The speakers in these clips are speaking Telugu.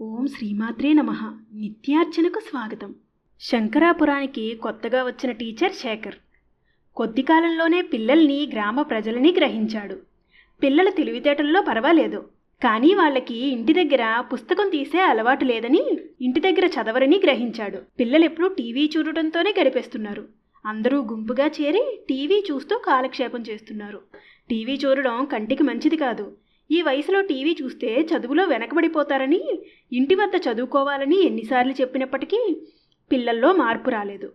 ఓం శ్రీమాత్రే నమ. నిత్యార్చనకు స్వాగతం. శంకరాపురానికి కొత్తగా వచ్చిన టీచర్ శేఖర్. కొద్ది కాలంలోనే పిల్లల్ని గ్రామ ప్రజలని గ్రహించాడు. పిల్లల తెలివితేటల్లో పర్వాలేదు. కానీ వాళ్ళకి ఇంటి దగ్గర పుస్తకం తీసే అలవాటు లేదని ఇంటి దగ్గర చదవరని గ్రహించాడు. పిల్లలెప్పుడూ టీవీ చూడటంతోనే గడిపేస్తున్నారు. అందరూ గుంపుగా చేరి టీవీ చూస్తూ కాలక్షేపం చేస్తున్నారు. టీవీ చూడడం కంటికి మంచిది కాదు. ఈ వయసులో టీవీ చూస్తే చదువులో వెనకబడిపోతారని ఇంటి వద్ద చదువుకోవాలని ఎన్నిసార్లు చెప్పినప్పటికీ పిల్లల్లో మార్పు రాలేదు.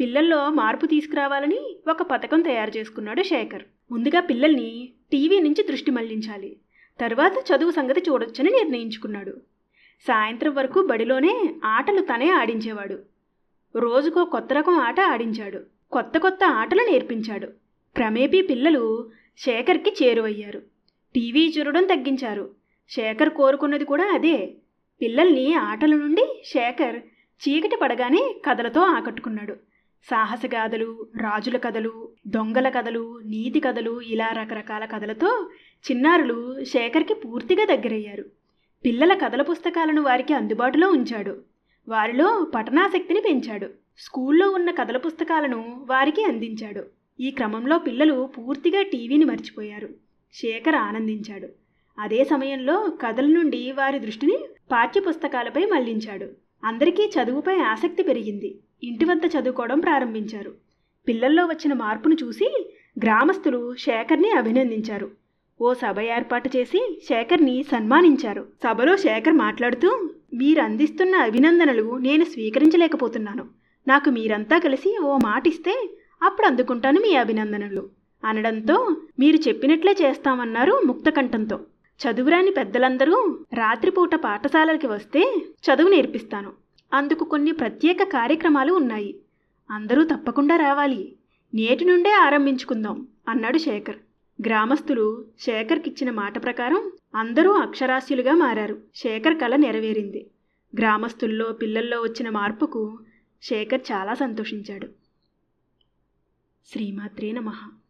పిల్లల్లో మార్పు తీసుకురావాలని ఒక పథకం తయారు చేసుకున్నాడు శేఖర్. ముందుగా పిల్లల్ని టీవీ నుంచి దృష్టి మళ్ళించాలి. తర్వాత చదువు సంగతి చూడొచ్చని నిర్ణయించుకున్నాడు. సాయంత్రం వరకు బడిలోనే ఆటలు తనే ఆడించేవాడు. రోజుకో కొత్త రకం ఆట ఆడించాడు. కొత్త కొత్త ఆటలు నేర్పించాడు. క్రమేపీ పిల్లలు శేఖర్కి చేరువయ్యారు. టీవీ చూడడం తగ్గించారు. శేఖర్ కోరుకున్నది కూడా అదే. పిల్లల్ని ఆటల నుండి శేఖర్ చీకటి పడగానే కథలతో ఆకట్టుకున్నాడు. సాహసగాథలు రాజుల కథలు దొంగల కథలు నీతి కథలు ఇలా రకరకాల కథలతో చిన్నారులు శేఖర్కి పూర్తిగా దగ్గరయ్యారు. పిల్లల కథల పుస్తకాలను వారికి అందుబాటులో ఉంచాడు. వారిలో పఠనాసక్తిని పెంచాడు. స్కూల్లో ఉన్న కథల పుస్తకాలను వారికి అందించాడు. ఈ క్రమంలో పిల్లలు పూర్తిగా టీవీని మర్చిపోయారు. శేఖర్ ఆనందించాడు. అదే సమయంలో కథల నుండి వారి దృష్టిని పాఠ్యపుస్తకాలపై మళ్ళించాడు. అందరికీ చదువుపై ఆసక్తి పెరిగింది. ఇంటి వద్ద చదువుకోవడం ప్రారంభించారు. పిల్లల్లో వచ్చిన మార్పును చూసి గ్రామస్తులు శేఖర్ని అభినందించారు. ఓ సభ ఏర్పాటు చేసి శేఖర్ని సన్మానించారు. సభలో శేఖర్ మాట్లాడుతూ మీరు అందిస్తున్న అభినందనలు నేను స్వీకరించలేకపోతున్నాను. నాకు మీరంతా కలిసి ఓ మాట ఇస్తే అప్పుడు అందుకుంటాను మీ అభినందనలు. అనడంతో మీరు చెప్పినట్లే చేస్తామన్నారు ముక్తకంఠంతో. చదువురాని పెద్దలందరూ రాత్రిపూట పాఠశాలలకి వస్తే చదువు నేర్పిస్తాను. అందుకు కొన్ని ప్రత్యేక కార్యక్రమాలు ఉన్నాయి. అందరూ తప్పకుండా రావాలి. నేటి నుండే ఆరంభించుకుందాం అన్నాడు శేఖర్. గ్రామస్తులు శేఖర్కిచ్చిన మాట ప్రకారం అందరూ అక్షరాస్యులుగా మారారు. శేఖర్ కళ నెరవేరింది. గ్రామస్తుల్లో పిల్లల్లో వచ్చిన మార్పుకు శేఖర్ చాలా సంతోషించాడు. శ్రీమాత్రే నమః.